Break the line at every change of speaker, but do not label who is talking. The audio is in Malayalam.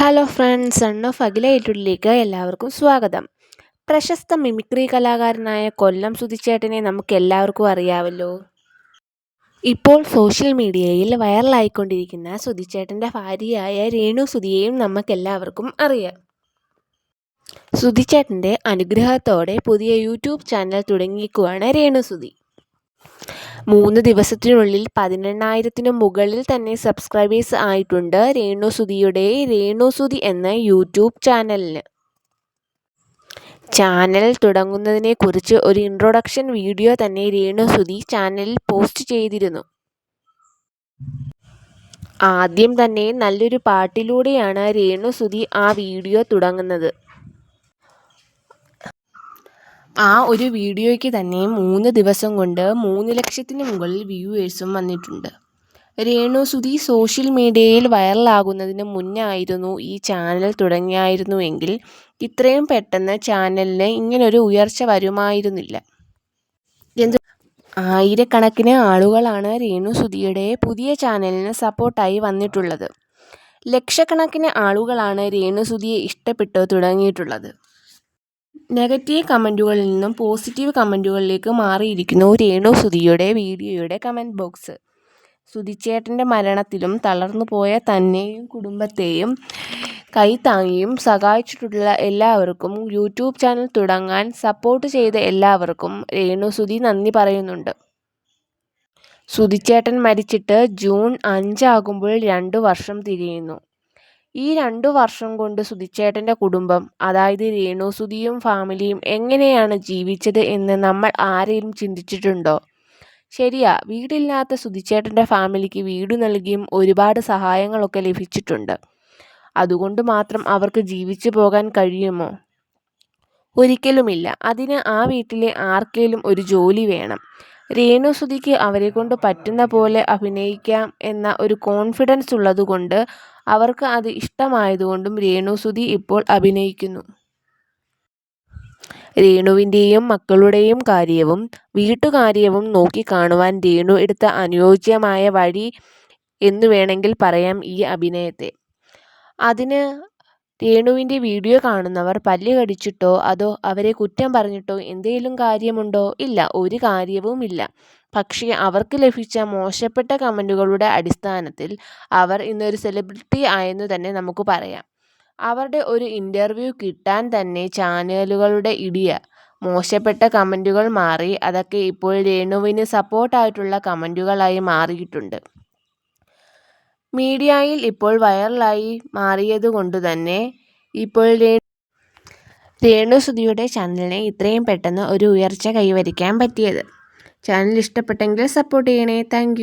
Hello friends son of Akhila എല്ലാവർക്കും സ്വാഗതം. പ്രശസ്ത മിമിക്രി കലാകാരനായ കൊല്ലം സുധിച്ചേട്ടനെ നമുക്ക് എല്ലാവർക്കും അറിയാമല്ലോ ഇപ്പോൾ സോഷ്യൽ മീഡിയയിൽ വൈറലായിക്കൊണ്ടിരിക്കുന്ന സുധിച്ചേട്ടന്റെ ഭാര്യയായ രേണു സുധിയെയും നമുക്കെല്ലാവർക്കും അറിയാം. സുധിച്ചേട്ടന്റെ അനുഗ്രഹത്തോടെ പുതിയ യൂട്യൂബ് ചാനൽ തുടങ്ങിയിരിക്കുകയാണ് രേണു സുധി. മൂന്ന് ദിവസത്തിനുള്ളിൽ പതിനെണ്ണായിരത്തിന് മുകളിൽ തന്നെ സബ്സ്ക്രൈബേഴ്സ് ആയിട്ടുണ്ട് രേണുസുതിയുടെ രേണുസുതി എന്ന യൂട്യൂബ് ചാനലിന്. ചാനൽ തുടങ്ങുന്നതിനെക്കുറിച്ച് ഒരു ഇൻട്രൊഡക്ഷൻ വീഡിയോ തന്നെ രേണുസുതി ചാനലിൽ പോസ്റ്റ് ചെയ്തിരുന്നു. ആദ്യം തന്നെ നല്ലൊരു പാട്ടിലൂടെയാണ് രേണുസുതി ആ വീഡിയോ തുടങ്ങുന്നത്. ആ ഒരു വീഡിയോയ്ക്ക് തന്നെ മൂന്ന് ദിവസം കൊണ്ട് മൂന്ന് ലക്ഷത്തിന് മുകളിൽ വ്യൂവേഴ്സും വന്നിട്ടുണ്ട്. രേണു സുധി സോഷ്യൽ മീഡിയയിൽ വൈറലാകുന്നതിന് മുന്നായിരുന്നു ഈ ചാനൽ തുടങ്ങിയായിരുന്നുവെങ്കിൽ ഇത്രയും പെട്ടെന്ന് ചാനലിന് ഇങ്ങനൊരു ഉയർച്ച വരുമായിരുന്നില്ല. എന്ത് ആയിരക്കണക്കിന് ആളുകളാണ് രേണു സുധിയുടെ പുതിയ ചാനലിന് സപ്പോർട്ടായി വന്നിട്ടുള്ളത്. ലക്ഷക്കണക്കിന് ആളുകളാണ് രേണു സുധിയെ ഇഷ്ടപ്പെട്ട് തുടങ്ങിയിട്ടുള്ളത്. നെഗറ്റീവ് കമന്റുകളിൽ നിന്നും പോസിറ്റീവ് കമന്റുകളിലേക്ക് മാറിയിരിക്കുന്നു രേണു സുധിയുടെ വീഡിയോയുടെ കമന്റ് ബോക്സ്. സുധിച്ചേട്ടന്റെ മരണത്തിലും തളർന്നു പോയ തന്നെയും കുടുംബത്തെയും കൈത്താങ്ങിയും സഹായിച്ചിട്ടുള്ള എല്ലാവർക്കും യൂട്യൂബ് ചാനൽ തുടങ്ങാൻ സപ്പോർട്ട് ചെയ്ത എല്ലാവർക്കും രേണു സുധി നന്ദി പറയുന്നുണ്ട്. സുധിച്ചേട്ടൻ മരിച്ചിട്ട് ജൂൺ അഞ്ചാകുമ്പോൾ രണ്ട് വർഷം തിരിയുന്നു ഈ രണ്ടു വർഷം കൊണ്ട് സുധിച്ചേട്ടന്റെ കുടുംബം അതായത് രേണു സുധിയും ഫാമിലിയും എങ്ങനെയാണ് ജീവിച്ചത് എന്ന് നമ്മൾ ആരെയും ചിന്തിച്ചിട്ടുണ്ടോ? ശരിയാ വീടില്ലാത്ത സുധിച്ചേട്ടന്റെ ഫാമിലിക്ക് വീട് നൽകിയും ഒരുപാട് സഹായങ്ങളൊക്കെ ലഭിച്ചിട്ടുണ്ട്. അതുകൊണ്ട് മാത്രം അവർക്ക് ജീവിച്ചു പോകാൻ കഴിയുമോ? ഒരിക്കലുമില്ല. അതിന് ആ വീട്ടിലെ ആർക്കേലും ഒരു ജോലി വേണം. രേണുസുതിക്ക് അവരെക്കൊണ്ട് പറ്റുന്ന പോലെ അഭിനയിക്കാം എന്ന ഒരു കോൺഫിഡൻസ് ഉള്ളതുകൊണ്ട് അവർക്ക് അത് ഇഷ്ടമായതുകൊണ്ടും രേണുസുതി ഇപ്പോൾ അഭിനയിക്കുന്നു. രേണുവിന്റെയും മക്കളുടെയും കാര്യവും വീട്ടുകാര്യവും നോക്കിക്കാണുവാൻ രേണു എടുത്ത അനുയോജ്യമായ വഴി എന്നു വേണമെങ്കിൽ പറയാം ഈ അഭിനയത്തെ. അതിന് രേണുവിന്റെ വീഡിയോ കാണുന്നവർ പല്ല് കടിച്ചിട്ടോ അതോ അവരെ കുറ്റം പറഞ്ഞിട്ടോ എന്തെങ്കിലും കാര്യമുണ്ടോ? ഇല്ല ഒരു കാര്യവുമില്ല. പക്ഷേ അവർക്ക് ലഭിച്ച മോശപ്പെട്ട കമന്റുകളുടെ അടിസ്ഥാനത്തിൽ അവർ ഇന്നൊരു സെലിബ്രിറ്റി ആയെന്ന് തന്നെ നമുക്ക് പറയാം. അവരുടെ ഒരു ഇന്റർവ്യൂ കിട്ടാൻ തന്നെ ചാനലുകളുടെ ഇടിയ. മോശപ്പെട്ട കമന്റുകൾ മാറി. അതൊക്കെ ഇപ്പോൾ രേണുവിന് സപ്പോർട്ടായിട്ടുള്ള കമന്റുകളായി മാറിയിട്ടുണ്ട്. മീഡിയയിൽ ഇപ്പോൾ വൈറലായി മാറിയത് കൊണ്ട് തന്നെ ഇപ്പോൾ രേണുസുതിയുടെ ചാനലിനെ ഇത്രയും പെട്ടെന്ന് ഒരു ഉയർച്ച കൈവരിക്കാൻ പറ്റിയത്. ചാനൽ ഇഷ്ടപ്പെട്ടെങ്കിൽ സപ്പോർട്ട് ചെയ്യണേ. താങ്ക്